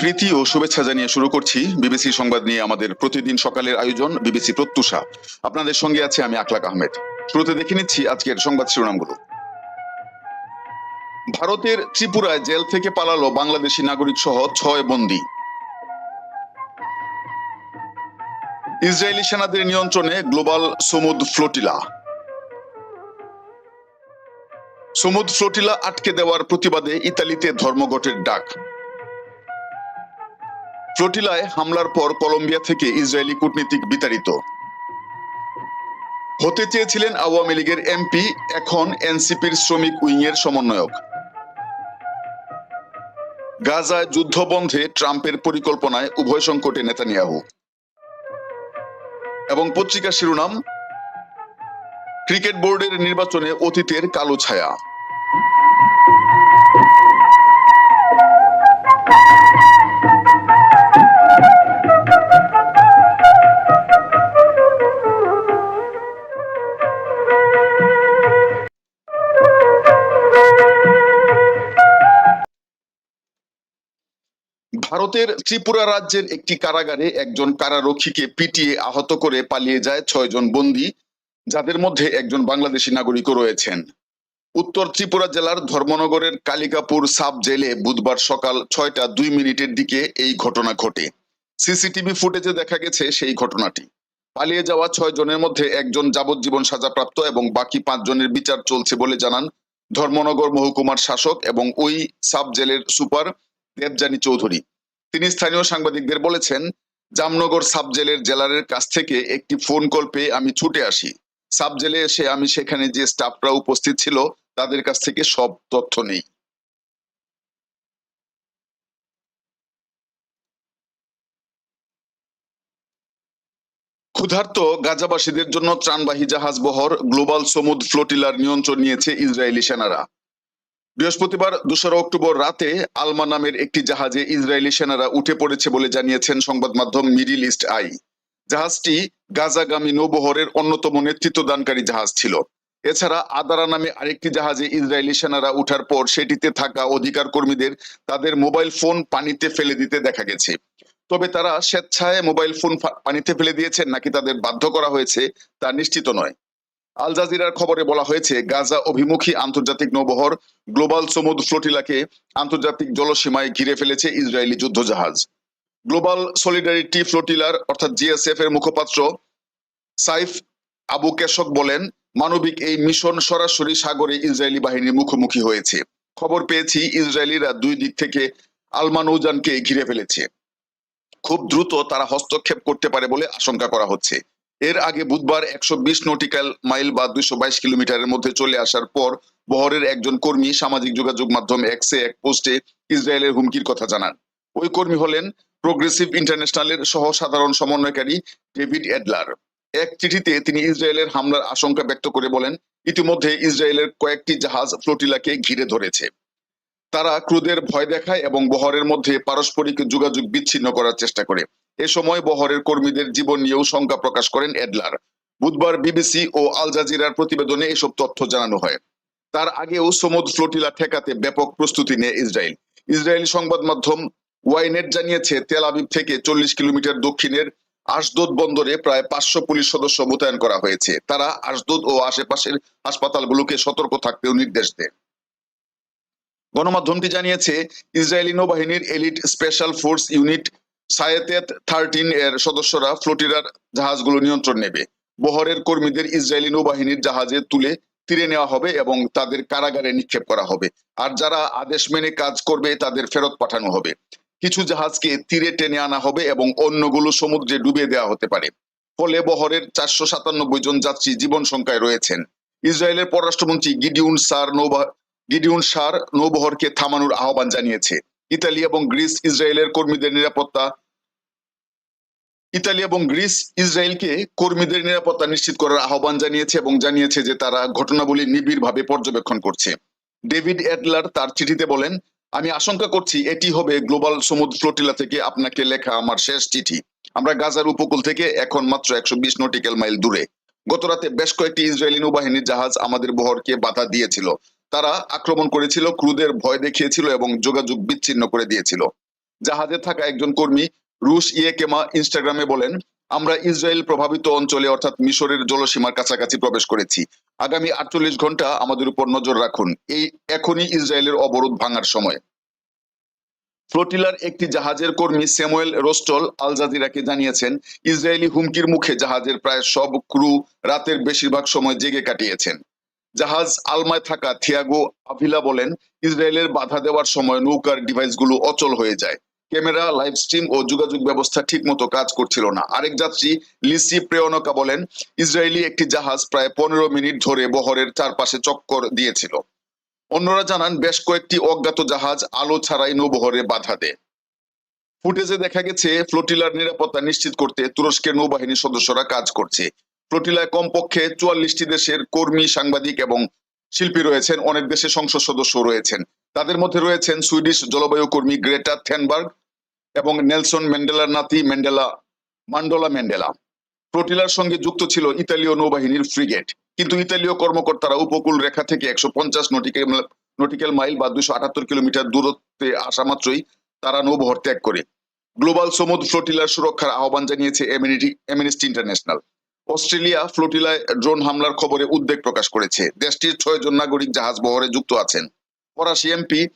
প্রীতি ও শুভেচ্ছা জানিয়ে শুরু করছি বিবিসি সংবাদ নিয়ে আমাদের প্রতিদিন সকালের আয়োজন বিবিসি প্রত্যুষা। আপনাদের সঙ্গে আছে আমি আকলাক আহমেদ। শুরুতে দেখে নিচ্ছি আজকের সংবাদ শিরোনামগুলো। ভারতের ত্রিপুরায় জেল থেকে পালালো বাংলাদেশি নাগরিক সহ ছয় বন্দী। ইসরায়েলি সেনাদের নিয়ন্ত্রণে global Sumud flotilla. Sumud flotilla আটকে দেওয়ার প্রতিবাদে ইতালিতে ধর্মঘটের ডাক। ফ্লোটিলায় হামলার পর কলম্বিয়া থেকে ইসরায়েলি কূটনীতিক বিতাড়িত। হতে চেয়েছিলেন আওয়ামী লীগের এমপি, এখন এনসিপির শ্রমিক উইং এর সমন্বয়ক। গাজায় যুদ্ধ বন্ধে ট্রাম্পের পরিকল্পনায় উভয় সংকটে নেতানিয়াহু। এবং পত্রিকার শিরোনাম, ক্রিকেট বোর্ডের নির্বাচনে অতীতের কালো ছায়া। ভারতের ত্রিপুরা রাজ্যের একটি কারাগারে একজন কারারক্ষীকে পিটিয়ে আহত করে পালিয়ে যায় ছয়জন বন্দী, যাদের মধ্যে একজন বাংলাদেশি নাগরিকও রয়েছেন। উত্তর ত্রিপুরা জেলার ধর্মনগরের কালিকাপুর সাব জেলে বুধবার সকাল ছয়টা দুই মিনিটের দিকে এই ঘটনা ঘটে। সিসিটিভি ফুটেজে দেখা গেছে সেই ঘটনাটি। পালিয়ে যাওয়া ছয় জনের মধ্যে একজন যাবজ্জীবন সাজাপ্রাপ্ত এবং বাকি পাঁচ জনের বিচার চলছে বলে জানান ধর্মনগর মহকুমার শাসক এবং ওই সাব জেলের সুপার দেবযানী চৌধুরী। তিনি স্থানীয় সাংবাদিকদের বলেছেন, জামনগর সাব জেলের জেলারের কাছ থেকে একটি ফোন কল পেয়ে আমি ছুটে আসি। সাব জেলে এসে আমি সেখানে যে স্টাফরা উপস্থিত ছিল, তাদের কাছ থেকে সব তথ্য নেই। ক্ষুধার্ত গাজাবাসীদের জন্য ত্রাণবাহী জাহাজ বহর গ্লোবাল সমুদ ফ্লোটিলার নিয়ন্ত্রণ নিয়েছে ইসরায়েলি সেনারা। বৃহস্পতিবার দোসরা অক্টোবর রাতে আলমা নামের একটি জাহাজে ইসরায়েলি সেনারা উঠে পড়েছে বলে জানিয়েছেন সংবাদ মাধ্যম মিডিল ইস্ট আই। জাহাজটি গাজাগামী নৌবহরের অন্যতম নেতৃত্বদানকারী জাহাজ ছিল। এছাড়া আদারা নামে আরেকটি জাহাজে ইসরায়েলি সেনারা উঠার পর সেটিতে থাকা অধিকার কর্মীদের তাদের মোবাইল ফোন পানিতে ফেলে দিতে দেখা গেছে। তবে তারা স্বেচ্ছায় মোবাইল ফোন পানিতে ফেলে দিয়েছেন নাকি তাদের বাধ্য করা হয়েছে তা নিশ্চিত নয়। আল জাজিরার খবরে বলা হয়েছে, গাজা অভিমুখী আন্তর্জাতিক নৌবহর গ্লোবাল সমুদ ফ্লোটিলাকে আন্তর্জাতিক জলসীমায় ঘিরে ফেলেছে ইসরায়েলি যুদ্ধজাহাজ। গ্লোবাল সলিডারিটি ফ্লোটিলার, অর্থাৎ জিএসএফ এর মুখপাত্র সাইফ আবু কেশক বলেন, মানবিক এই মিশন সরাসরি সাগরে ইসরায়েলি বাহিনীর মুখোমুখি হয়েছে। খবর পেয়েছি, ইসরায়েলিরা দুই দিক থেকে আলমা নৌজানকে ঘিরে ফেলেছে। খুব দ্রুত তারা হস্তক্ষেপ করতে পারে বলে আশঙ্কা করা হচ্ছে। এর আগে বুধবার একশো বিশ নটিক্যাল মাইল বা দুইশো বাইশ কিলোমিটারের মধ্যে চলে আসার পর বহরের একজন কর্মী সামাজিক যোগাযোগ মাধ্যম এক্সে এক পোস্টে ইসরায়েলের হুমকির কথা জানান। ওই কর্মী হলেন প্রোগ্রেসিভ ইন্টারন্যাশনালের সহ সাধারণ সমন্বয়কারী ডেভিড এডলার। এক চিঠিতে তিনি ইসরায়েলের হামলার আশঙ্কা ব্যক্ত করে বলেন, ইতিমধ্যে ইসরায়েলের কয়েকটি জাহাজ ফ্লোটিলাকে ঘিরে ধরেছে। তারা ক্রুদের ভয় দেখায় এবং বহরের মধ্যে পারস্পরিক যোগাযোগ বিচ্ছিন্ন করার চেষ্টা করে। এ সময় বহরের কর্মীদের জীবন নিয়েও শঙ্কা প্রকাশ করেন এডলার। বুধবার বিবিসি ও আল জাজিরার প্রতিবেদনে এসব তথ্য জানানো হয়। তার আগেও সমুদ্র ফ্লোটিলা ঠেকাতে ব্যাপক প্রস্তুতি নেয় ইসরায়েল। ইসরায়েলি সংবাদ মাধ্যম ওয়াইনেট জানিয়েছে, তেল আবিব থেকে চল্লিশ কিলোমিটার দক্ষিণের আশদোদ বন্দরে প্রায় পাঁচশো পুলিশ সদস্য মোতায়েন করা হয়েছে। তারা আশদোদ ও আশেপাশের হাসপাতালগুলোকে সতর্ক থাকতেও নির্দেশ দেয়। গণমাধ্যমটি জানিয়েছে, ইসরায়েলি নৌবাহিনীর elite special force unit Shayetet thirteen এর সদস্যরা ফ্লোটিরার জাহাজগুলো নিয়ন্ত্রণ নেবে। বহরের কর্মীদের ইসরায়েলি নৌবাহিনীর জাহাজে তুলে তীরে নেওয়া হবে এবং তাদের কারাগারে নিক্ষেপ করা হবে। আর যারা আদেশ মেনে কাজ করবে, তাদের ফেরত পাঠানো হবে। কিছু জাহাজকে তীরে টেনে আনা হবে এবং অন্যগুলো সমুদ্রে ডুবিয়ে দেওয়া হতে পারে। ফলে বহরের চারশো সাতানব্বই জন যাত্রী জীবন সংখ্যায় রয়েছেন। ইসরায়েলের পররাষ্ট্রমন্ত্রী গিডিউন সার নৌবা গিডিউন সার নৌবহরকে থামানোর আহ্বান জানিয়েছে। ইতালি এবং গ্রিস ইসরায়েলের কর্মীদের নিরাপত্তা। ইতালি এবং গ্রিস ইসরায়েলকে কর্মীদের নিরাপত্তা নিশ্চিত করার আহ্বান জানিয়েছে এবং জানিয়েছে যে তারা ঘটনাবলী নিবিড়ভাবে পর্যবেক্ষণ করছে। ডেভিড এডলার তার চিঠিতে বলেন, আমি আশঙ্কা করছি এটি হবে গ্লোবাল সমুদ্র ফ্লোটিলা থেকে আপনাকে লেখা আমার শেষ চিঠি। আমরা গাজার উপকূল থেকে এখন মাত্র একশো বিশ নটিক্যাল মাইল দূরে। গতরাতে বেশ কয়েকটি ইসরায়েলি নৌবাহিনীর জাহাজ আমাদের বহরকে বাধা দিয়েছিল। তারা আক্রমণ করেছিল, ক্রুদের ভয় দেখিয়েছিল এবং যোগাযোগ বিচ্ছিন্ন করে দিয়েছিল। জাহাজে থাকা একজন কর্মী রুশ ইয়েকেমা ইনস্টাগ্রামে বলেন, আমরা ইসরায়েল প্রভাবিত অঞ্চলে অর্থাৎ মিশরের জলসীমার কাছাকাছি প্রবেশ করেছি। আগামী আটচল্লিশ ঘণ্টা আমাদের উপর নজর রাখুন। এই এখনই ইসরায়েলের অবরোধ ভাঙার সময়। ফ্লোটিলার একটি জাহাজের কর্মী স্যামুয়েল রোস্টল আল জাজিরাকে জানিয়েছেন, ইসরায়েলি হুমকির মুখে জাহাজের প্রায় সব ক্রু রাতের বেশিরভাগ সময় জেগে কাটিয়েছেন। জাহাজ আলমায় থাকা থিয়াগো আভিলা বলেন, ইসরায়েলের বাধা দেওয়ার সময় নৌকার ডিভাইসগুলো অচল হয়ে যায়। ক্যামেরা, লাইভ স্ট্রিম ও যোগাযোগ ব্যবস্থা ঠিকমতো কাজ করছিল না। আরেক যাত্রী লিসি প্রেয়নকা বলেন, ইসরায়েলি একটি জাহাজ প্রায় পনেরো মিনিট ধরে বহরের চারপাশে চক্কর দিয়েছিল। অন্যরা জানান, বেশ কয়েকটি অজ্ঞাত জাহাজ আলো ছাড়াই নৌবহরে বাধা দেয়। ফুটেজে দেখা গেছে, ফ্লোটিলার নিরাপত্তা নিশ্চিত করতে তুরস্কের নৌবাহিনীর সদস্যরা কাজ করছে। ফ্লোটিলায় কমপক্ষে চুয়াল্লিশটি দেশের কর্মী, সাংবাদিক এবং শিল্পী রয়েছেন। অনেক দেশের সংসদ সদস্য রয়েছেন। তাদের মধ্যে রয়েছেন সুইডিশ জলবায়ু কর্মী গ্রেটা থেনবার্গ এবং নেলসন ম্যান্ডেলার নাতি ম্যান্ডেলা, মান্ডোলা ম্যান্ডেলা। ফ্লোটিলার সঙ্গে যুক্ত ছিল ইতালীয় নৌবাহিনীর ফ্রিগেট। কিন্তু ইতালীয় কর্মকর্তারা উপকূল রেখা থেকে একশো পঞ্চাশ নটিক্যাল নটিক্যাল মাইল বা দুশো আটাত্তর কিলোমিটার দূরত্বে আসা মাত্রই তারা নৌবহর ত্যাগ করে। গ্লোবাল সমুদ্র ফ্লোটিলার সুরক্ষার আহ্বান জানিয়েছে এমিনিস্টি ইন্টারন্যাশনাল। অস্ট্রেলিয়া ফ্লোটিলায় ড্রোন হামলার খবরে উদ্বেগ প্রকাশ করেছে। দেশটির ছয় জন নাগরিক জাহাজ বহরে যুক্ত আছেন। ফরাসি এমপি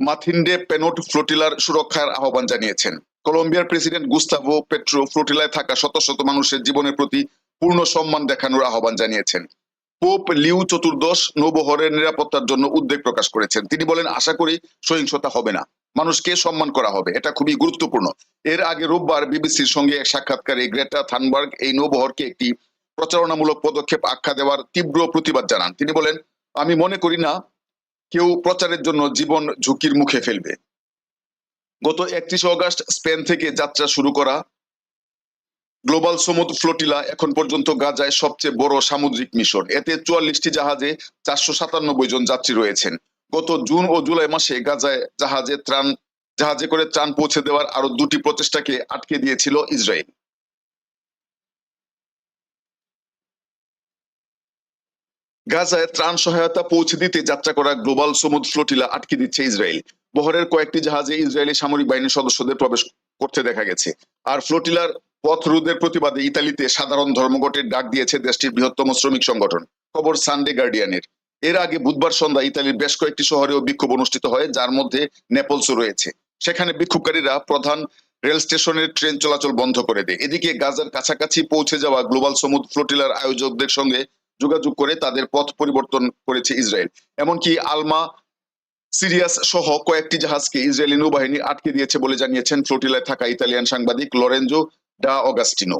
মাথিন্ডে পেনোট ফ্লোটিলার সুরক্ষার আহ্বান জানিয়েছেন। কলম্বিয়ার প্রেসিডেন্ট গুস্তাভো পেট্রো ফ্লোটিলায় থাকা শত শত মানুষের জীবনের প্রতি পূর্ণ সম্মান দেখানোর আহ্বান জানিয়েছেন। পোপ লিউ চতুর্দশ নৌবহরের নিরাপত্তার জন্য উদ্বেগ প্রকাশ করেছেন। তিনি বলেন, আশা করি সহিংসতা হবে না। মানুষকে সম্মান করা হবে, এটা খুবই গুরুত্বপূর্ণ। এর আগে রোববার বিবিসির সঙ্গে এক সাক্ষাৎকারে গ্রেটা থানবার্গ এই নৌবহরকে একটি প্রচারণামূলক পদক্ষেপ আখ্যা দেওয়ার তীব্র প্রতিবাদ জানান। তিনি বলেন, আমি মনে করি না, কেউ প্রচারের জন্য জীবন ঝুঁকির মুখে ফেলবে। গত একত্রিশে অগাস্ট স্পেন থেকে যাত্রা শুরু করা গ্লোবাল সমুদ্র ফ্লোটিলা এখন পর্যন্ত গাজায় সবচেয়ে বড় সামুদ্রিক মিশন। এতে চুয়াল্লিশটি জাহাজে চারশো সাতানব্বই জন যাত্রী রয়েছেন। গত জুন ও জুলাই মাসে গাজায় জাহাজে ত্রাণ, জাহাজে করে ত্রাণ পৌঁছে দেওয়ার আরও দুটি প্রচেষ্টাকে আটকে দিয়েছিল ইসরায়েল। গাজায় ত্রাণ সহায়তা পৌঁছে দিতে যাত্রা করা গ্লোবাল সমুদ্র ফ্লোটিলা আটকে দিচ্ছে ইসরায়েল। বহরের কয়েকটি জাহাজে ইসরায়েলি সামরিক বাহিনীর সদস্যদের প্রবেশ করতে দেখা গেছে। আর ফ্লোটিলার পথ রোধের প্রতিবাদে ইতালিতে সাধারণ ধর্মঘটের ডাক দিয়েছে দেশটির বৃহত্তম শ্রমিক সংগঠন। খবর সানডে গার্ডিয়ানের। এর আগে বুধবার সন্ধ্যা ইতালির বেশ কয়েকটি শহরেও বিক্ষোভ অনুষ্ঠিত হয়, যার মধ্যে নেপলসও রয়েছে। সেখানে বিক্ষোভকারীরা প্রধান রেল স্টেশনের ট্রেন চলাচল বন্ধ করে দেয়। এদিকে গাজার কাছাকাছি পৌঁছে যাওয়া গ্লোবাল সমুদ্র ফ্লোটিলার আয়োজকদের সঙ্গে যোগাযোগ করে তাদের পথ পরিবর্তন করেছে ইসরায়েল। এমনকি আলমা সিরিয়াস সহ কয়েকটি জাহাজকে ইসরায়েলি নৌবাহিনী আটকে দিয়েছে বলে জানিয়েছেন ফ্লোটিলায় থাকা ইতালিয়ান সাংবাদিক লরেঞ্জো ডা অগাস্টিনো।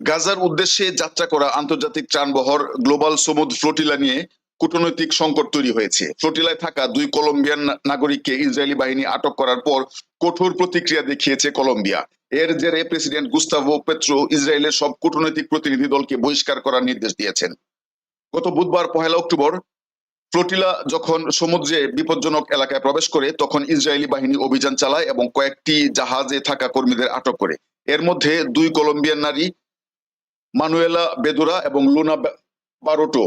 গাজার উদ্দেশ্যে যাত্রা করা আন্তর্জাতিক ত্রাণবহর গ্লোবাল সমুদ্র ফ্লোটিলা নিয়ে কূটনৈতিক সংকট তৈরি হয়েছে। ফ্লোটিলায় থাকা দুই কলম্বিয়ান নাগরিককে ইসরায়েলি বাহিনী আটক করার পর কঠোর প্রতিক্রিয়া দেখিয়েছে কলম্বিয়া। এর জেরে প্রেসিডেন্ট গুস্তাভো পেট্রো ইসরায়েলের সব কূটনৈতিক প্রতিনিধি দলকে বহিষ্কার করার নির্দেশ দিয়েছেন। গত বুধবার পহেলা অক্টোবর, ফ্লোটিলা যখন সমুদ্রে বিপজ্জনক এলাকায় প্রবেশ করে, তখন ইসরায়েলি বাহিনী অভিযান চালায় এবং কয়েকটি জাহাজে থাকা কর্মীদের আটক করে। এর মধ্যে দুই কলম্বিয়ান নারী মানুয়েলা বেদুরা এবং লুনা বারোটো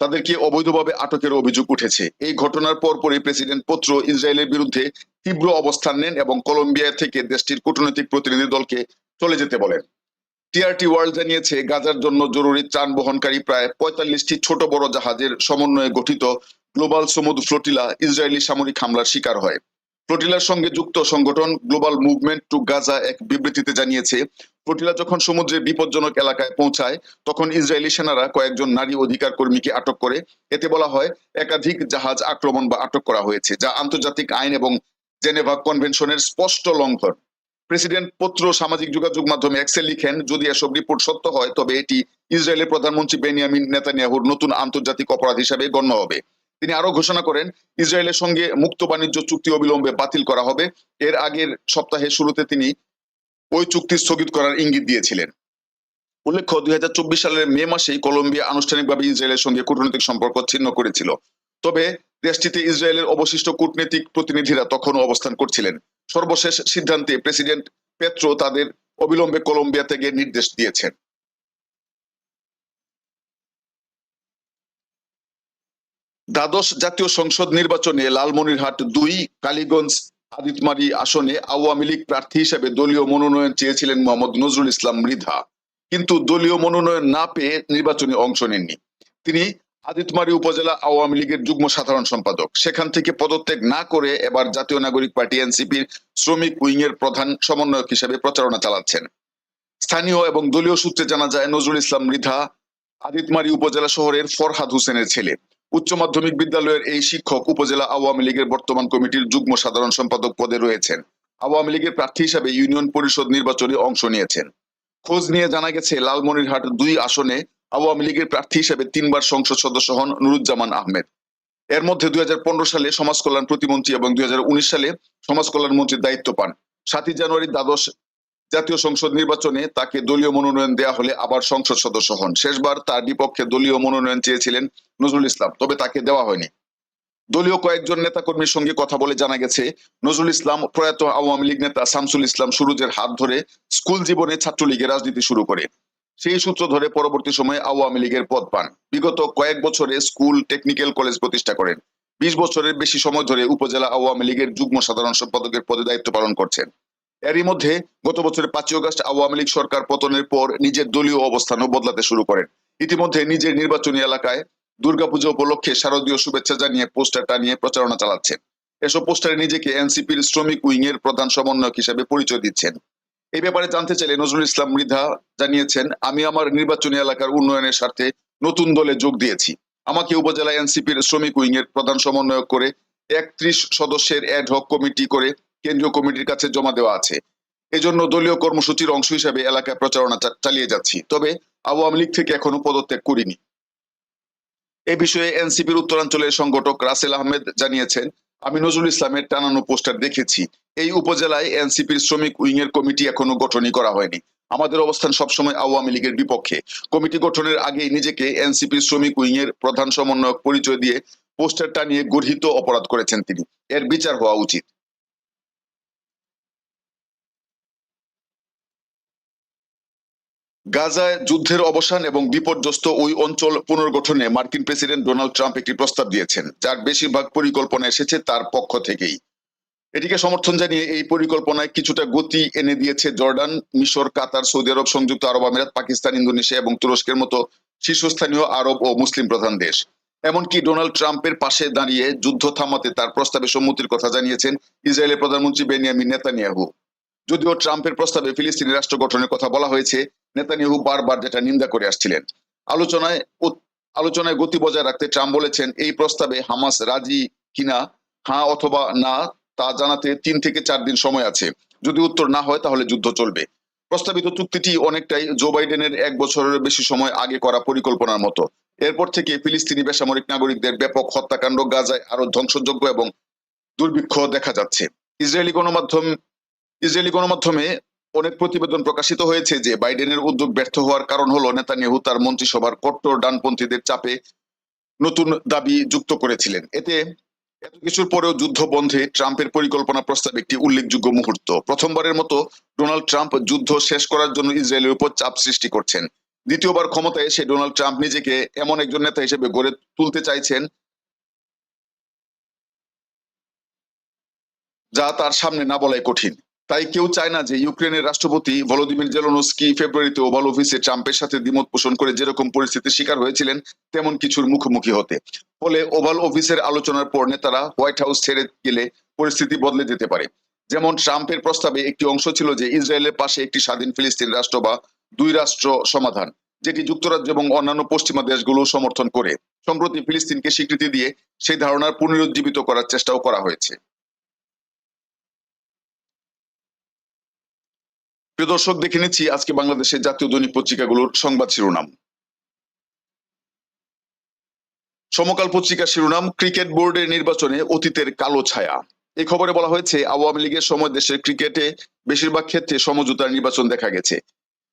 তাদেরকে অবৈধভাবে আটকের অভিযোগ উঠেছে? এই ঘটনার পরপরই প্রেসিডেন্ট পত্র ইসরায়েলের বিরুদ্ধে তীব্র অবস্থান নেন এবং কলম্বিয়া থেকে দেশটির কূটনৈতিক প্রতিনিধি দলকে চলে যেতে বলেন। টিআরটি ওয়ার্ল্ড জানিয়েছে, গাজার জন্য জরুরি ত্রাণ বহনকারী প্রায় পঁয়তাল্লিশটি ছোট বড় জাহাজের সমন্বয়ে গঠিত গ্লোবাল সমুদ্র ফ্লোটিলা ইসরায়েলি সামরিক হামলার শিকার হয়। ফ্লোটিলার সঙ্গে যুক্ত সংগঠন গ্লোবাল মুভমেন্ট টু গাজা এক বিবৃতিতে জানিয়েছে, ফ্লোটিলা যখন সমুদ্রে বিপজ্জনক এলাকায় পৌঁছায়, তখন ইসরায়েলি সেনারা কয়েকজন নারী অধিকার কর্মীকে আটক করে, এতে বলা হয় একাধিক জাহাজ আক্রমণ বা আটক করা হয়েছে, যা আন্তর্জাতিক আইন এবং জেনেভা কনভেনশনের স্পষ্ট লঙ্ঘন। প্রেসিডেন্ট পত্র সামাজিক যোগাযোগ মাধ্যমে এক্সেল লিখেন, যদি এসব রিপোর্ট সত্য হয়, তবে এটি ইসরায়েলের প্রধানমন্ত্রী বেনিয়ামিন নেতানিয়াহুর নতুন আন্তর্জাতিক অপরাধ হিসাবে গণ্য হবে। তিনি আরও ঘোষণা করেন, ইসরায়েলের সঙ্গে মুক্ত বাণিজ্য চুক্তি অবিলম্বে বাতিল করা হবে। এর আগের সপ্তাহে শুরুতে তিনি ওই চুক্তি স্থগিত করার ইঙ্গিত দিয়েছিলেন। উল্লেখ্য, দুই হাজার চব্বিশ সালের মে মাসেই কলম্বিয়া আনুষ্ঠানিকভাবে ইসরায়েলের সঙ্গে কূটনৈতিক সম্পর্ক ছিন্ন করেছিল। তবে দেশটিতে ইসরায়েলের অবশিষ্ট কূটনৈতিক প্রতিনিধিরা তখনও অবস্থান করছিলেন। সর্বশেষ সিদ্ধান্তে প্রেসিডেন্ট পেত্রো তাদের অবিলম্বে কলম্বিয়া থেকে নির্দেশ দিয়েছেন। দ্বাদশ জাতীয় সংসদ নির্বাচনে লালমনিরহাট দুই, কালীগঞ্জ আদিতমারি আসনে আওয়ামী লীগ প্রার্থী হিসেবে দলীয় মনোনয়ন চেয়েছিলেন মোহাম্মদ নজরুল ইসলাম মৃধা। কিন্তু দলীয় মনোনয়ন না পেয়ে নির্বাচনে অংশ নেননি। তিনি আদিতমারি উপজেলা আওয়ামী লীগের যুগ্ম সাধারণ সম্পাদক। সেখান থেকে পদত্যাগ না করে এবার জাতীয় নাগরিক পার্টি এনসিপির শ্রমিক উইং এর প্রধান সমন্বয়ক হিসেবে প্রচারণা চালাচ্ছেন। স্থানীয় এবং দলীয় সূত্রে জানা যায়, নজরুল ইসলাম মৃধা আদিতমারি উপজেলা শহরের ফরহাদ হোসেনের ছেলে। উচ্চ মাধ্যমিক বিদ্যালয়ের এই শিক্ষক উপজেলা আওয়ামী লীগের বর্তমান কমিটির যুগ্ম সাধারণ সম্পাদক পদে রয়েছেন। আওয়ামী লীগের প্রার্থী হিসাবে ইউনিয়ন পরিষদ নির্বাচনে অংশ নিয়েছেন। খোঁজ নিয়ে জানা গেছে, লালমনিরহাট দুই আসনে আওয়ামী লীগের প্রার্থী হিসেবে তিনবার সংসদ সদস্য হন নুরুজ্জামান আহমেদ। এর মধ্যে দুই হাজার পনেরো সালে সমাজ কল্যাণ প্রতিমন্ত্রী এবং দুই হাজার উনিশ সালে সমাজ কল্যাণ মন্ত্রীর দায়িত্ব পান। সাতই জানুয়ারি দ্বাদশ জাতীয় সংসদ নির্বাচনে তাকে দলীয় মনোনয়ন দেয়া হলে আবার সংসদ সদস্য হন। শেষবার তার বিপক্ষে দলীয় মনোনয়ন চেয়েছিলেন নজরুল ইসলাম, তবে তাকে দেওয়া হয়নি। দলীয় কয়েকজন নেতাকর্মীর সঙ্গে কথা বলে জানা গেছে, নজরুল ইসলাম প্রয়াত আওয়ামী লীগ নেতা শামসুল ইসলাম সুরুজের হাত ধরে স্কুল জীবনে ছাত্রলীগের রাজনীতি শুরু করে। সেই সূত্র ধরে পরবর্তী সময়ে আওয়ামী লীগের পদ পান। বিগত কয়েক বছরে স্কুল, টেকনিক্যাল কলেজ প্রতিষ্ঠা করেন। বিশ বছরের বেশি সময় ধরে উপজেলা আওয়ামী লীগের যুগ্ম সাধারণ সম্পাদকের পদে দায়িত্ব পালন করছেন। এরই মধ্যে গত বছরের পাঁচই অগস্ট আওয়ামী লীগ সরকার পতনের পর নিজের দলীয় অবস্থানও বদলাতে শুরু করেন। ইতিমধ্যে নিজের নির্বাচনী এলাকায় দুর্গাপুজো উপলক্ষে শারদীয় শুভেচ্ছা জানিয়ে পোস্টার টানিয়ে প্রচারণা চালাচ্ছেন। এসব পোস্টারে নিজেকে এনসিপির শ্রমিক উইং এর প্রধান সমন্বয়ক হিসেবে পরিচয় দিচ্ছেন। এই ব্যাপারে জানতে চাইলে নজরুল ইসলাম মৃধা জানিয়েছেন, আমি আমার নির্বাচনী এলাকার উন্নয়নের স্বার্থে নতুন দলে যোগ দিয়েছি। আমাকে উপজেলা এনসিপির শ্রমিক উইং এর প্রধান সমন্বয়ক করে একত্রিশ সদস্যের অ্যাডহক কমিটি করে কেন্দ্রীয় কমিটির কাছে জমা দেওয়া আছে। এজন্য দলীয় কর্মসূচির অংশ হিসেবে এলাকায় প্রচারণা চালিয়ে যাচ্ছি। তবে আওয়ামী লীগ থেকে এখনও পদত্যাগ করিনি। এ বিষয়ে এনসিপির উত্তরাঞ্চলের সংগঠক রাসেল আহমেদ জানিয়েছেন, আমি নজরুল ইসলামের টানানো পোস্টার দেখেছি। এই উপজেলায় এনসিপির শ্রমিক উইং এর কমিটি এখনও গঠনই করা হয়নি। আমাদের অবস্থান সবসময় আওয়ামী লীগের বিপক্ষে। কমিটি গঠনের আগেই নিজেকে এনসিপির শ্রমিক উইং এর প্রধান সমন্বয়ক পরিচয় দিয়ে পোস্টার টানিয়ে গর্হিত অপরাধ করেছেন তিনি। এর বিচার হওয়া উচিত। গাজায় যুদ্ধের অবসান এবং বিপর্যস্ত ওই অঞ্চল পুনর্গঠনে মার্কিন প্রেসিডেন্ট ডোনাল্ড ট্রাম্প একটি প্রস্তাব দিয়েছেন, যার বেশিরভাগ পরিকল্পনা এসেছে তার পক্ষ থেকেই। এটিকে সমর্থন জানিয়ে এই পরিকল্পনায় কিছুটা গতি এনে দিয়েছে জর্ডান, মিশর, কাতার, সৌদি আরব, সংযুক্ত আরব আমিরাত, পাকিস্তান, ইন্দোনেশিয়া এবং তুরস্কের মতো শীর্ষস্থানীয় আরব ও মুসলিম প্রধান দেশ। এমনকি ডোনাল্ড ট্রাম্পের পাশে দাঁড়িয়ে যুদ্ধ থামাতে তার প্রস্তাবে সম্মতির কথা জানিয়েছেন ইসরায়েলের প্রধানমন্ত্রী বেনিয়ামিন নেতানিয়াহু। যদিও ট্রাম্পের প্রস্তাবে ফিলিস্তিনি রাষ্ট্র গঠনের কথা বলা হয়েছে নেতানিয়াহু বারবার যেটা নিন্দা করে আসছিলেন, আলোচনায় আলোচনায় গতি বজায় রাখতে ট্রাম্প বলেছেন, এই প্রস্তাবে হামাস রাজি কিনা হ্যাঁ অথবা না, তা জানাতে তিন থেকে চার দিন সময় আছে। যদি উত্তর না হয় তাহলে যুদ্ধ চলবে। প্রস্তাবিত চুক্তিটি অনেকটাই জো বাইডেনের এক বছরের বেশি সময় আগে করা পরিকল্পনার মতো। এরপর থেকে ফিলিস্তিনি বেসামরিক নাগরিকদের ব্যাপক হত্যাকাণ্ড গাজায় আরও ধ্বংসযোগ্য এবং দুর্ভিক্ষ দেখা যাচ্ছে। ইসরায়েলি গণমাধ্যম, ইসরায়েলি গণমাধ্যমে অনেক প্রতিবেদন প্রকাশিত হয়েছে যে বাইডেনের উদ্যোগ ব্যর্থ হওয়ার কারণ হলো নেতানিয়াহু তার মন্ত্রিসভার কট্টর ডানপন্থীদের চাপে নতুন দাবি যুক্ত করেছিলেন। এতে এত কিছুর পরেও যুদ্ধ বন্ধে ট্রাম্পের পরিকল্পনা প্রস্তাব একটি উল্লেখযোগ্য মুহূর্ত। প্রথমবারের মতো ডোনাল্ড ট্রাম্প যুদ্ধ শেষ করার জন্য ইসরায়েলের উপর চাপ সৃষ্টি করছেন। দ্বিতীয়বার ক্ষমতায় এসে ডোনাল্ড ট্রাম্প নিজেকে এমন একজন নেতা হিসেবে গড়ে তুলতে চাইছেন যা তার সামনে না বলাই কঠিন। তাই কেউ চায় না যে ইউক্রেনের রাষ্ট্রপতি ভলোদিমির জেলনস্কি ফেব্রুয়ারিতে ওভাল অফিসে ট্রাম্পের সাথে দ্বিমত পোষণ করে যেরকম পরিস্থিতির শিকার হয়েছিলেন, তেমন কিছুর মুখোমুখি হতে। ফলে ওভাল অফিসের আলোচনার পর নেতারা হোয়াইট হাউস ছেড়ে গেলে পরিস্থিতি বদলে যেতে পারে। যেমন ট্রাম্পের প্রস্তাবে একটি অংশ ছিল যে ইসরায়েলের পাশে একটি স্বাধীন ফিলিস্তিন রাষ্ট্র বা দুই রাষ্ট্র সমাধান, যেটি যুক্তরাজ্য এবং অন্যান্য পশ্চিমা দেশগুলো সমর্থন করে। সম্প্রতি ফিলিস্তিনকে স্বীকৃতি দিয়ে সেই ধারণার পুনরুজ্জীবিত করার চেষ্টাও করা হয়েছে। প্রিয় দর্শক, দেখে নিচ্ছি আজকে বাংলাদেশের জাতীয় দৈনিক পত্রিকাগুলোর সংবাদ শিরোনাম। সমকাল পত্রিকার শিরোনাম, ক্রিকেট বোর্ডের নির্বাচনে অতীতের কালো ছায়া। এই খবরে বলা হয়েছে, আওয়ামী লীগের সময় দেশের ক্রিকেটে বেশিরভাগ ক্ষেত্রে সমঝোতার নির্বাচন দেখা গেছে।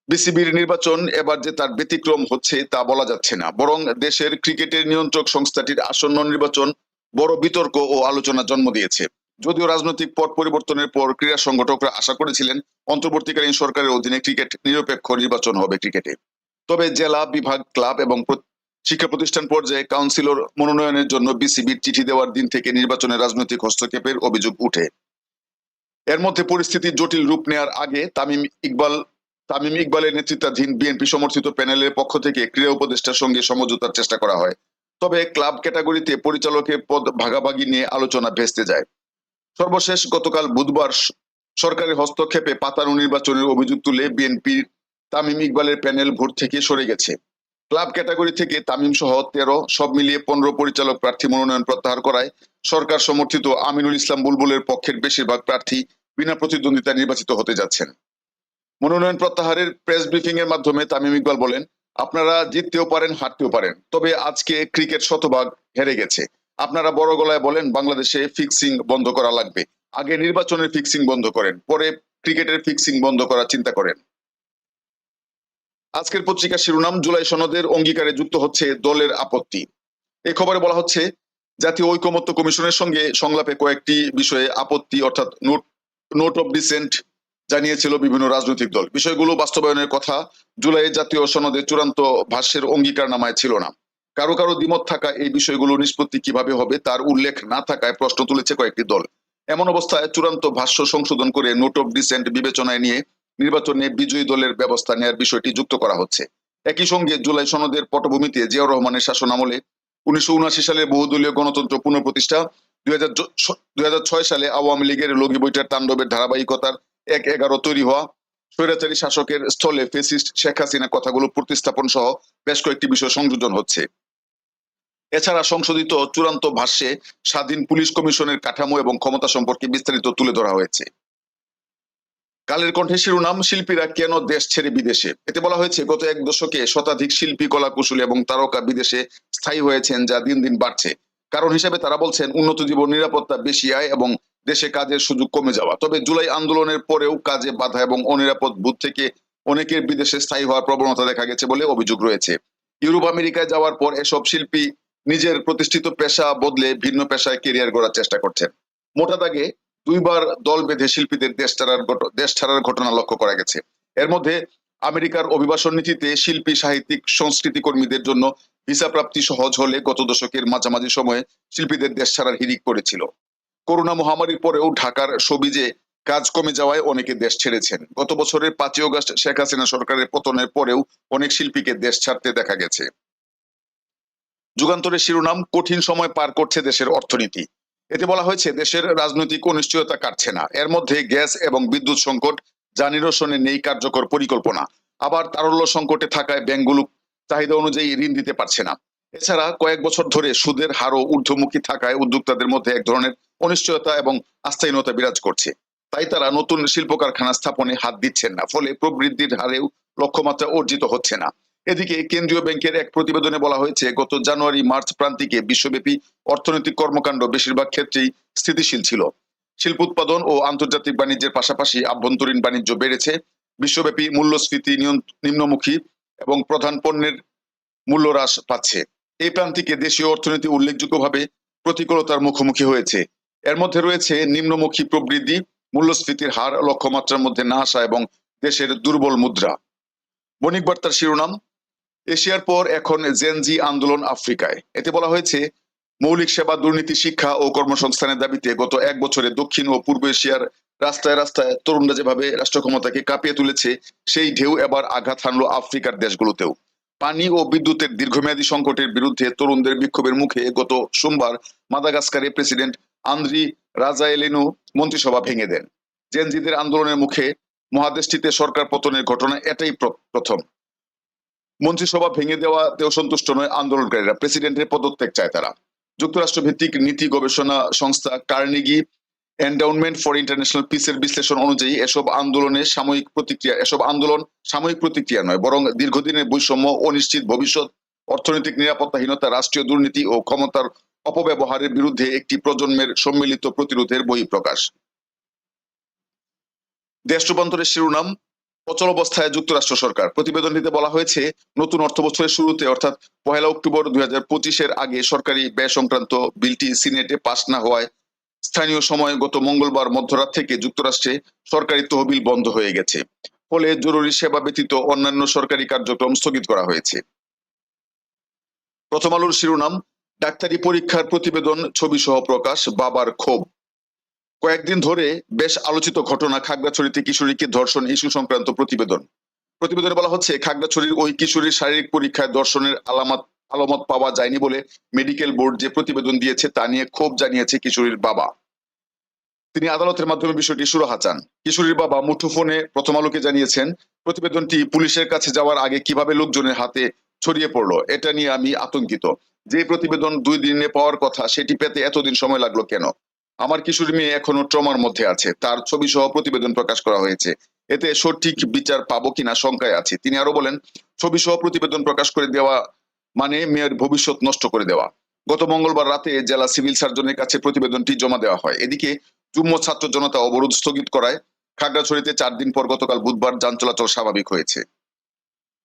বিসিবির নির্বাচন এবার যে তার ব্যতিক্রম হচ্ছে তা বলা যাচ্ছে না। বরং দেশের ক্রিকেটের নিয়ন্ত্রক সংস্থাটির আসন্ন নির্বাচন বড় বিতর্ক ও আলোচনা জন্ম দিয়েছে। যদিও রাজনৈতিক পট পরিবর্তনের পর ক্রীড়া সংগঠকরা আশা করেছিলেন অন্তর্বর্তীকালীন সরকারের অধীনে ক্রিকেট নিরপেক্ষ নির্বাচন হবে ক্রিকেটে। তবে জেলা, বিভাগ, ক্লাব এবং শিক্ষা প্রতিষ্ঠান পর্যায়ে কাউন্সিলর মনোনয়নের জন্য বিসিবির চিঠি দেওয়ার দিন থেকে নির্বাচনে রাজনৈতিক হস্তক্ষেপের অভিযোগ উঠে। এর মধ্যে পরিস্থিতি জটিল রূপ নেয়ার আগে তামিম ইকবাল তামিম ইকবালের নেতৃত্বাধীন বিএনপি সমর্থিত প্যানেলের পক্ষ থেকে ক্রীড়া উপদেষ্টার সঙ্গে সমঝোতার চেষ্টা করা হয়। তবে ক্লাব ক্যাটাগরিতে পরিচালকের পদ ভাগাভাগি নিয়ে আলোচনা ভেস্তে যায়। সর্বশেষ গতকাল বুধবার সরকারের হস্তক্ষেপে পাতানো নির্বাচনের অভিযোগ তুলে বিএনপির তামিম ইকবালের প্যানেল ভোট থেকে সরে গেছে। ক্লাব ক্যাটাগরি থেকে তামিম সহ তেরো, সব মিলিয়ে পনেরো পরিচালক প্রার্থী মনোনয়ন প্রত্যাহার করায় সরকার সমর্থিত আমিনুল ইসলাম বুলবুলের পক্ষের বেশিরভাগ প্রার্থী বিনা প্রতিদ্বন্দ্বিতায় নির্বাচিত হতে যাচ্ছেন। মনোনয়ন প্রত্যাহারের প্রেস ব্রিফিং এর মাধ্যমে তামিম ইকবাল বলেন, আপনারা জিততেও পারেন, হারতেও পারেন, তবে আজকে ক্রিকেট শতভাগ হেরে গেছে। আপনারা বড় গলায় বলেন, বাংলাদেশে ফিক্সিং বন্ধ করা লাগবে। আগে নির্বাচনের ফিক্সিং বন্ধ করেন, পরে ক্রিকেটের ফিক্সিং বন্ধ করার চিন্তা করেন। আজকের পত্রিকার শিরোনাম, জুলাই সনদের অঙ্গীকারে যুক্ত হচ্ছে দলের আপত্তি। এই খবরে বলা হচ্ছে, জাতীয় ঐকমত্য কমিশনের সঙ্গে সংলাপে কয়েকটি বিষয়ে আপত্তি, অর্থাৎ নোট নোট অফ ডিসেন্ট জানিয়েছিল বিভিন্ন রাজনৈতিক দল। বিষয়গুলো বাস্তবায়নের কথা জুলাই জাতীয় সনদে চূড়ান্ত ভাষ্যের অঙ্গীকার নামায় ছিল না। কারও কারও দ্বিমত থাকা এই বিষয়গুলো নিষ্পত্তি কীভাবে হবে তার উল্লেখ না থাকায় প্রশ্ন তুলেছে কয়েকটি দল। এমন অবস্থায় চূড়ান্ত ভাষ্য সংশোধন করে নোট অফ ডিসেন্ট বিবেচনায় নিয়ে নির্বাচনে বিজয়ী দলের ব্যবস্থা নেয়ার বিষয়টি যুক্ত করা হচ্ছে। একই সঙ্গে জুলাই সনদের পটভূমিতে জিয়াউর রহমানের শাসন আমলে উনিশশো উনআশি সালে বহুদলীয় গণতন্ত্র পুনঃপ্রতিষ্ঠা, দুই ছয় সালে আওয়ামী লীগের লগি বইটার তাণ্ডবের ধারাবাহিকতার এক এগারো তৈরি হওয়া, স্বৈরাচারী শাসকের স্থলে ফেসিস্ট শেখ হাসিনা কথাগুলো প্রতিস্থাপন সহ বেশ কয়েকটি বিষয় সংযোজন হচ্ছে। এছাড়া সংশোধিত চূড়ান্ত ভাষ্যে স্বাধীন পুলিশ কমিশনের কাঠামো এবং ক্ষমতা সম্পর্কে বিস্তারিত তুলে ধরা হয়েছে। কালের কণ্ঠে শিরোনাম, শিল্পীরা কেন দেশ ছেড়ে বিদেশে? এতে বলা হয়েছে, গত এক দশকে শতাধিক শিল্পী কলা কুশলী এবং তারকা বিদেশে স্থায়ী হয়েছেন যা দিন দিন বাড়ছে। কারণ হিসেবে তারা বলছেন, উন্নত জীবন, নিরাপত্তা বেশি আয় এবং দেশে কাজের সুযোগ কমে যাওয়া। তবে জুলাই আন্দোলনের পরেও কাজে বাধা এবং অনিরাপদ বুথ থেকে অনেকের বিদেশে স্থায়ী হওয়ার প্রবণতা দেখা গেছে বলে অভিযোগ রয়েছে। ইউরোপ, আমেরিকায় যাওয়ার পর এসব শিল্পী নিজের প্রতিষ্ঠিত পেশা বদলে ভিন্ন পেশায় কেরিয়ার গড়ার চেষ্টা করছেন। মোটা দাগে দুইবার দল বেঁধে শিল্পীদের দেশ ছাড়ার দেশ ছাড়ার ঘটনা লক্ষ্য করা গেছে। এর মধ্যে আমেরিকার অভিবাসন নীতিতে শিল্পী, সাহিত্যিক, সংস্কৃতি কর্মীদের জন্য ভিসা প্রাপ্তি সহজ হলে গত দশকের মাঝামাঝি সময়ে শিল্পীদের দেশ ছাড়ার হিরিক পড়েছিল। করোনা মহামারীর পরেও ঢাকার সবিজে কাজ কমে যাওয়ায় অনেকে দেশ ছেড়েছেন। গত বছরের পাঁচই অগস্ট শেখ হাসিনা সরকারের পতনের পরেও অনেক শিল্পীকে দেশ ছাড়তে দেখা গেছে। যুগান্তরের শিরোনাম কঠিন সময় পার করছে দেশের অর্থনীতি। এতে বলা হয়েছে, দেশের রাজনৈতিক অনিশ্চয়তা কাটছে না। এর মধ্যে গ্যাস এবং বিদ্যুৎ সংকট, যা নিরসনে নেই কার্যকর পরিকল্পনা। আবার তারল্য সংকটে থাকায় ব্যাংকগুলো চাহিদা অনুযায়ী ঋণ দিতে পারছে না। এছাড়া কয়েক বছর ধরে সুদের হারও ঊর্ধ্বমুখী থাকায় উদ্যোক্তাদের মধ্যে এক ধরনের অনিশ্চয়তা এবং আস্থাহীনতা বিরাজ করছে। তাই তারা নতুন শিল্প কারখানা স্থাপনে হাত দিচ্ছেন না, ফলে প্রবৃদ্ধির হারেও লক্ষ্যমাত্রা অর্জিত হচ্ছে না। এদিকে কেন্দ্রীয় ব্যাংকের এক প্রতিবেদনে বলা হয়েছে, গত জানুয়ারি মার্চ প্রান্তিকে বিশ্বব্যাপী অর্থনৈতিক কর্মকাণ্ড বেশিরভাগ ক্ষেত্রেই স্থিতিশীল ছিল। শিল্প উৎপাদন ও আন্তর্জাতিক বাণিজ্যের পাশাপাশি আভ্যন্তরীণ বাণিজ্য বেড়েছে, বিশ্বব্যাপী মূল্যস্ফীতি নিম্নমুখী এবং প্রধান পণ্যের মূল্য হ্রাস পাচ্ছে। এই প্রান্তিকে দেশীয় অর্থনীতি উল্লেখযোগ্যভাবে প্রতিকূলতার মুখোমুখি হয়েছে। এর মধ্যে রয়েছে নিম্নমুখী প্রবৃদ্ধি, মূল্যস্ফীতির হার লক্ষ্যমাত্রার মধ্যে না আসা এবং দেশের দুর্বল মুদ্রা। বণিক বার্তার শিরোনাম এশিয়ার পর এখন জেনজি আন্দোলন আফ্রিকায়। এতে বলা হয়েছে, মৌলিক সেবা, দুর্নীতি, শিক্ষা ও কর্মসংস্থানের দাবিতে গত এক বছরে দক্ষিণ ও পূর্ব এশিয়ার রাস্তায় রাস্তায় তরুণরা যেভাবে রাষ্ট্র ক্ষমতাকে কাঁপিয়ে তুলেছে, সেই ঢেউ এবার আঘাত হানলো আফ্রিকার দেশগুলোতেও। পানি ও বিদ্যুতের দীর্ঘমেয়াদী সংকটের বিরুদ্ধে তরুণদের বিক্ষোভের মুখে গত সোমবার মাদাগাস্কারে প্রেসিডেন্ট আন্দ্রি রাজায়েলিনু মন্ত্রিসভা ভেঙে দেন। জেনজিদের আন্দোলনের মুখে মহাদেশটিতে সরকার পতনের ঘটনা এটাই প্র- প্রথম। মন্ত্রিসভা ভেঙে দেওয়াতেও সন্তুষ্ট নয় আন্দোলনকারীরা। প্রেসিডেন্টের পদত্যাগ চায় তারা। যুক্তরাষ্ট্র ভিত্তিক নীতি গবেষণা সংস্থা কার্নেগি এন্ডাউনমেন্ট ফর ইন্টারন্যাশনাল পিসের বিশ্লেষণ অনুযায়ী এসব আন্দোলনে সাময়িক প্রতিক্রিয়া এসব আন্দোলন সাময়িক প্রতিক্রিয়া নয়, বরং দীর্ঘদিনের বৈষম্য অনিশ্চিত ভবিষ্যৎ, অর্থনৈতিক নিরাপত্তাহীনতা, রাষ্ট্রীয় দুর্নীতি ও ক্ষমতার অপব্যবহারের বিরুদ্ধে একটি প্রজন্মের সম্মিলিত প্রতিরোধের বহিঃপ্রকাশ। দেশ রূপান্তরের শিরোনাম অচল অবস্থায় যুক্তরাষ্ট্র সরকার। প্রতিবেদনটিতে বলা হয়েছে, নতুন অর্থ বছরের শুরুতে, অর্থাৎ পহেলা অক্টোবর দুই হাজার পঁচিশের আগে সরকারি ব্যয় সংক্রান্ত বিলটি সিনেটে পাশ না হওয়ায় স্থানীয় সময় গত মঙ্গলবার মধ্যরাত থেকে যুক্তরাষ্ট্রে সরকারি তহবিল বন্ধ হয়ে গেছে। ফলে জরুরি সেবা ব্যতীত অন্যান্য সরকারি কার্যক্রম স্থগিত করা হয়েছে। প্রথম আলোর শিরোনাম, ডাক্তারি পরীক্ষার প্রতিবেদন ছবি সহ প্রকাশ, বাবার ক্ষোভ। কয়েকদিন ধরে বেশ আলোচিত ঘটনা খাগড়াছড়িতে কিশোরীকে ধর্ষণ ইস্যু সংক্রান্ত প্রতিবেদন। প্রতিবেদনে বলা হচ্ছে, খাগড়াছড়ির ওই কিশোরীর শারীরিক পরীক্ষায় ধর্ষণের আলামত আলামত পাওয়া যায়নি বলে মেডিকেল বোর্ড যে প্রতিবেদন দিয়েছে তা নিয়ে ক্ষোভ জানিয়েছে কিশোরীর বাবা। তিনি আদালতের মাধ্যমে বিষয়টি সুরাহা চান। কিশোরীর বাবা মুঠোফোনে প্রথম আলোকে জানিয়েছেন, প্রতিবেদনটি পুলিশের কাছে যাওয়ার আগে কীভাবে লোকজনের হাতে ছড়িয়ে পড়ল, এটা নিয়ে আমি আতঙ্কিত। যে প্রতিবেদন দুই দিনে পাওয়ার কথা, সেটি পেতে এতদিন সময় লাগল কেন? আমার কিশোরী মেয়ে এখনও ট্রমার মধ্যে আছে। তার ছবি সহ প্রতিবেদন প্রকাশ করা হয়েছে। এতে সঠিক বিচার পাবো কিনা শঙ্কায় আছে। তিনি আরও বলেন ছবি সহ প্রতিবেদন প্রকাশ করে দেওয়া মানে মেয়ের ভবিষ্যৎ নষ্ট করে দেওয়া। গত মঙ্গলবার রাতে জেলা সিভিল সার্জনের কাছে প্রতিবেদনটি জমা দেওয়া হয়। এদিকে যুগ্ম ছাত্র জনতা অবরোধ স্থগিত করায় খাগড়াছড়িতে চার দিন পর গতকাল বুধবার যান চলাচল স্বাভাবিক হয়েছে।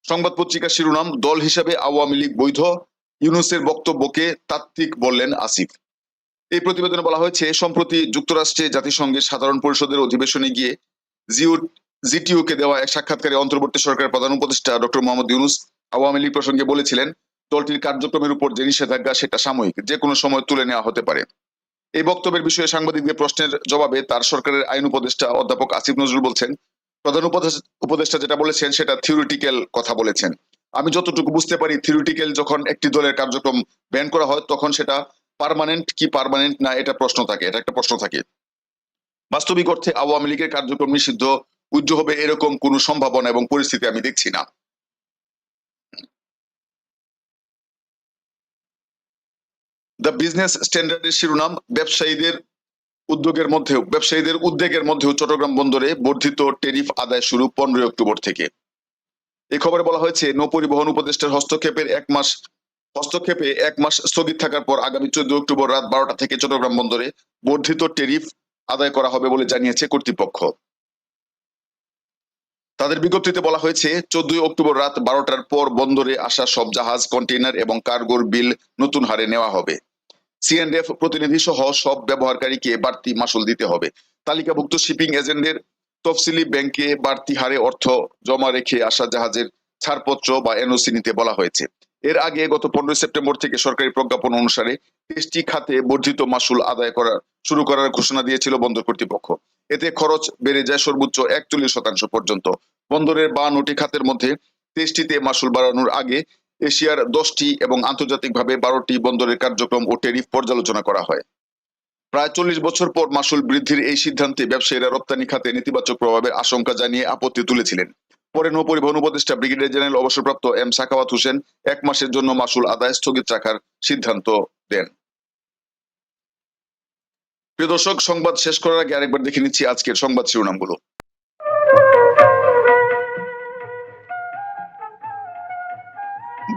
সংবাদ পত্রিকার শিরোনাম, দল হিসাবে আওয়ামী লীগ বৈধ, ইউনুসের বক্তব্যকে তাত্ত্বিক বললেন আসিফ। এই প্রতিবেদনে বলা হয়েছে, সম্প্রতি যুক্তরাষ্ট্রে জাতিসংঘের সাধারণ পরিষদের অধিবেশনে গিয়ে জিও জিটিও কে দেওয়া এক সাক্ষাৎকারে অন্তর্বর্তী সরকারের প্রধান উপদেষ্টা ডক্টর মোহাম্মদ ইউনুস আওয়ামী লীগ প্রসঙ্গে বলেছিলেন, দলটির কার্যক্রমের উপর যে নিষেধাজ্ঞা সেটা সাময়িক, যে কোনো সময় তুলে নেওয়া হতে পারে। এই বক্তব্যের বিষয়ে সাংবাদিকদের প্রশ্নের জবাবে তার সরকারের আইন উপদেষ্টা অধ্যাপক আসিফ নজরুল বলছেন, প্রধান উপদেষ্টা যেটা বলেছেন সেটা থিওরিটিক্যাল কথা বলেছেন। আমি যতটুকু বুঝতে পারি, থিওরিটিক্যাল যখন একটি দলের কার্যক্রম ব্যান করা হয়, তখন সেটা পার্মানেন্ট কি পার্মানেন্ট না, এটা প্রশ্ন থাকে, এটা একটা প্রশ্ন থাকে। বাস্তবিক অর্থে আওয়ামী লীগের কার্যক্রম নিষিদ্ধ উজ্জ্ব হবে এরকম কোনো সম্ভাবনা এবং পরিস্থিতি আমি দেখছি না। দ্য বিজনেস স্ট্যান্ডার্ডের শিরোনাম, ব্যবসায়ীদের উদ্যোগের মধ্যেও, ব্যবসায়ীদের উদ্যোগের মধ্যেও চট্টগ্রাম বন্দরে বর্ধিত টেরিফ আদায় শুরু পনেরোই অক্টোবর থেকে। এই খবরে বলা হয়েছে নৌ পরিবহন উপদেষ্টার হস্তক্ষেপের এক মাস হস্তক্ষেপে এক মাস স্থগিত থাকার পর আগামী চোদ্দ অক্টোবর রাত বারোটা থেকে চট্টগ্রাম বন্দরে বর্ধিত টেরিফ আদায় করা হবে বলে জানিয়েছে কর্তৃপক্ষ। তাদের বিজ্ঞপ্তিতে বলা হয়েছে, চোদ্দই অক্টোবর রাত বারোটার পর বন্দরে আসা সব জাহাজ, কন্টেইনার এবং কার্গোর বিল নতুন হারে নেওয়া হবে। সিএনএফ প্রতিনিধি সহ সব ব্যবহারকারীকে বাড়তি মাসুল দিতে হবে। তালিকাভুক্ত শিপিং এজেন্টদের তফসিলি ব্যাংকে বাড়তি হারে অর্থ জমা রেখে আসা জাহাজের ছাড়পত্র বা এনওসি নিতে বলা হয়েছে। এর আগে গত পনেরোই সেপ্টেম্বর থেকে সরকারি প্রজ্ঞাপন অনুসারে টেস্টি খাতে বর্ধিত মাসুল আদায় করা, শুরু করার ঘোষণা দিয়েছিল বন্দর কর্তৃপক্ষ। এতে খরচ বেড়ে যায় সর্বোচ্চ একচল্লিশ শতাংশ পর্যন্ত। বন্দরের বাহান্নটি খাতের মধ্যে তেইশটিতে মাসুল বাড়ানোর আগে এশিয়ার দশটি এবং আন্তর্জাতিকভাবে বারোটি বন্দরের কার্যক্রম ও টেরিফ পর্যালোচনা করা হয়। প্রায় চল্লিশ বছর পর মাসুল বৃদ্ধির এই সিদ্ধান্তে ব্যবসায়ীরা রপ্তানি খাতে নেতিবাচক প্রভাবের আশঙ্কা জানিয়ে আপত্তি তুলেছিলেন। পরে নৌ পরিবহন উপদেষ্টা ব্রিগেডিয়ার জেনারেল অবসরপ্রাপ্ত এম সাকাওয়াত হোসেন এক মাসের জন্য মাসুল আদায় স্থগিত রাখার সিদ্ধান্ত দেন। প্রিয় দর্শক, সংবাদ শেষ করার আগে আরেকবার দেখে নিচ্ছি আজকের সংবাদ শিরোনামগুলো।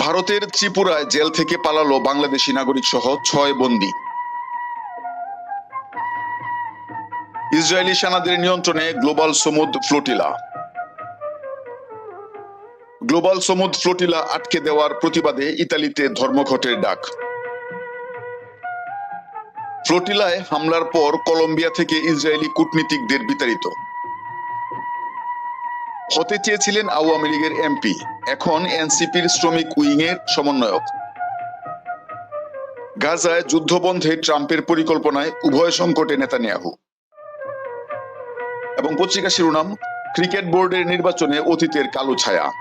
ভারতের ত্রিপুরায় জেল থেকে পালালো বাংলাদেশি নাগরিক সহ ছয় বন্দী। ইসরায়েলি সেনাদের নিয়ন্ত্রণে global Sumud flotilla. Global Sumud flotilla আটকে দেওয়ার প্রতিবাদে ইতালিতে ধর্মঘটের ডাক। ফ্লোটিলায় হামলার পর কলম্বিয়া থেকে ইসরায়েলি কূটনীতিকদের বিতাড়িত। হতে চেয়েছিলেন আওয়ামী লীগের এমপি, এখন এনসিপির শ্রমিক উইং এর সমন্বয়ক। গাজায় যুদ্ধবন্ধে ট্রাম্পের পরিকল্পনায় উভয় সংকটে নেতানিয়াহু। এবং পত্রিকা শিরোনাম, ক্রিকেট বোর্ডের নির্বাচনে অতীতের কালো ছায়া।